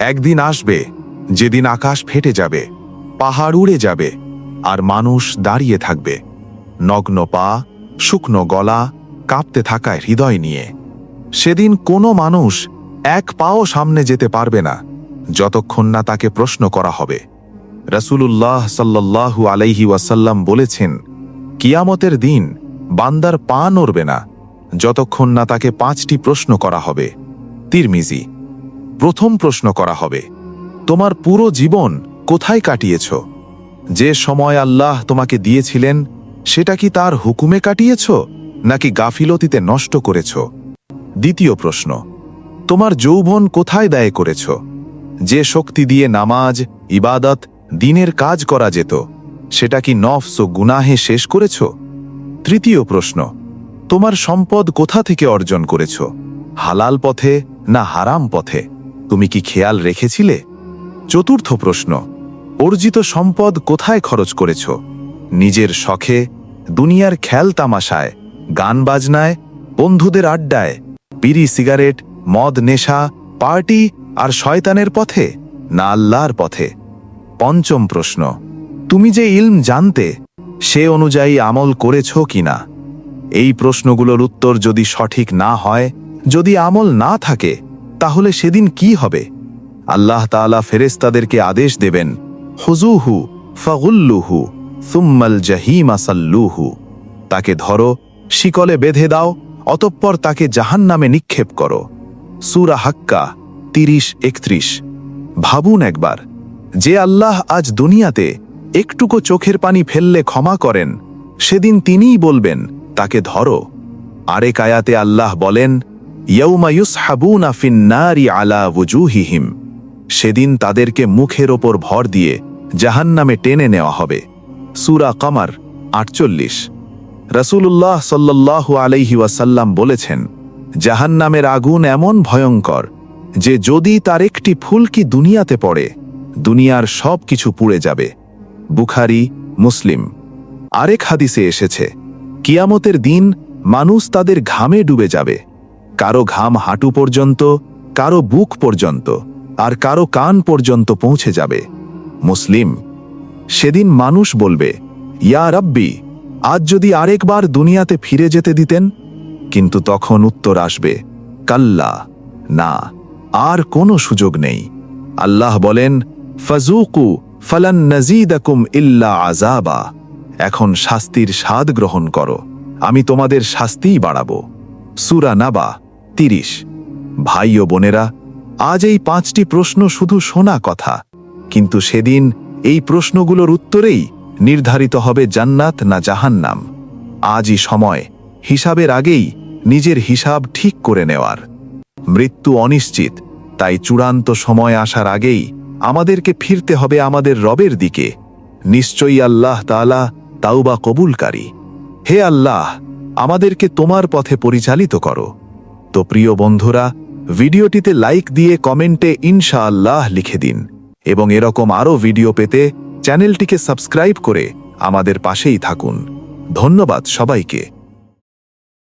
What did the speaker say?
একদিন আসবে, যেদিন আকাশ ফেটে যাবে, পাহাড় উড়ে যাবে, আর মানুষ দাঁড়িয়ে থাকবে। নগ্ন পা, শুকনো গলা কাঁপতে থাকায় হৃদয় নিয়ে। সেদিন কোনো মানুষ এক পাও সামনে যেতে পারবে না, যতক্ষণ না তাকে প্রশ্ন করা হবে। রসুলুল্লাহ সাল্লাল্লাহু আলাইহি ওয়াসাল্লাম বলেছেন, কিয়ামতের দিন বান্দার পা নড়বে না, যতক্ষণ না তাকে পাঁচটি প্রশ্ন করা হবে। তিরমিজি প্রথম প্রশ্ন করা হবে, তোমার পুরো জীবন কোথায় কাটিয়েছ? যে সময় আল্লাহ তোমাকে দিয়েছিলেন, সেটা কি তার হুকুমে কাটিয়েছ, নাকি গাফিলতিতে নষ্ট করেছ? দ্বিতীয় প্রশ্ন, তোমার যৌবন কোথায় দায় করেছ? যে শক্তি দিয়ে নামাজ, ইবাদত, দিনের কাজ করা যেত, সেটা কি নফস ও গুনাহে শেষ করেছ? তৃতীয় প্রশ্ন, তোমার সম্পদ কোথা থেকে অর্জন করেছ? হালাল পথে না হারাম পথে? তুমি কি খেয়াল রেখেছিলে? চতুর্থ প্রশ্ন, অর্জিত সম্পদ কোথায় খরচ করেছ? নিজের শখে, দুনিয়ার খেল তামাশায়, গান বাজনায়, বন্ধুদের আড্ডায়, বিড়ি, সিগারেট, মদ, নেশা, পার্টি আর শয়তানের পথে, না আল্লাহর পথে? পঞ্চম প্রশ্ন, তুমি যে ইলম জানতে, সে অনুযায়ী আমল করেছ কি না এই প্রশ্নগুলোর উত্তর যদি সঠিক না হয়, যদি আমল না থাকে তাহলে সেদিন কি হবে? আল্লাহ তাআলা ফেরেস্তাদেরকে আদেশ দেবেন, হুজুহু ফাগুল্লুহু সুম্মাল জাহিমা সাল্লুহু। তাকে ধরো, শিকলে বেঁধে দাও, অতঃপর তাকে জাহান নামে নিক্ষেপ করো। সুরা হাক্কা তিরিশ একত্রিশ। ভাবুন একবার, যে আল্লাহ আজ দুনিয়াতে একটুকো চোখের পানি ফেললে ক্ষমা করেন, সেদিন তিনিই বলবেন, তাকে ধরো। আরেক আয়াতে আল্লাহ বলেন ইয়ৌমায়ুস ফিন্নারি আলা ওজুহিহিম সেদিন তাদেরকে মুখের ওপর ভর দিয়ে জাহান্নামে টেনে নেওয়া হবে। সুরা কামার, আটচল্লিশ। রসুল্লাহ সাল্লাল্লাহু আলাইহি ওয়াসাল্লাম বলেছেন, জাহান্নামের আগুন এমন ভয়ঙ্কর যে যদি তার একটি ফুলকি দুনিয়াতে পড়ে, দুনিয়ার সব কিছু পুড়ে যাবে। বুখারি, মুসলিম। আরেক হাদিসে এসেছে, কিয়ামতের দিন মানুষ তাদের ঘামে ডুবে যাবে। কারও ঘাম হাঁটু পর্যন্ত, কারও বুক পর্যন্ত, আর কারও কান পর্যন্ত পৌঁছে যাবে। মুসলিম, সেদিন মানুষ বলবে, ইয়া রব্বি, আজ যদি আরেকবার দুনিয়াতে ফিরে যেতে দিতেন? কিন্তু তখন উত্তর আসবে, কাল্লা, না, আর কোনো সুযোগ নেই। আল্লাহ বলেন ফজুকু ফলান নজিদাকুম ইল্লা আজাবা এখন শাস্তির স্বাদ গ্রহণ করো, আমি তোমাদের শাস্তিই বাড়াবো। সুরা নাবা তিরিশ। ভাই ও বোনেরা, আজ এই পাঁচটি প্রশ্ন শুধু শোনা কথা, কিন্তু সেদিন এই প্রশ্নগুলোর উত্তরেই নির্ধারিত হবে জান্নাত না জাহান্নাম। আজই সময়, হিসাবের আগেই নিজের হিসাব ঠিক করে নেওয়ার। মৃত্যু অনিশ্চিত, তাই চূড়ান্ত সময় আসার আগেই আমাদেরকে ফিরতে হবে আমাদের রবের দিকে। নিশ্চয়ই আল্লাহ তাআলা তাওবা কবুলকারী। হে আল্লাহ, আমাদেরকে তোমার পথে পরিচালিত করো। তো প্রিয় বন্ধুরা, ভিডিওটিতে লাইক দিয়ে কমেন্টে ইনশাআল্লাহ লিখে দিন এবং এরকম আরও ভিডিও পেতে চ্যানেলটিকে সাবস্ক্রাইব করে আমাদের পাশেই থাকুন। ধন্যবাদ সবাইকে।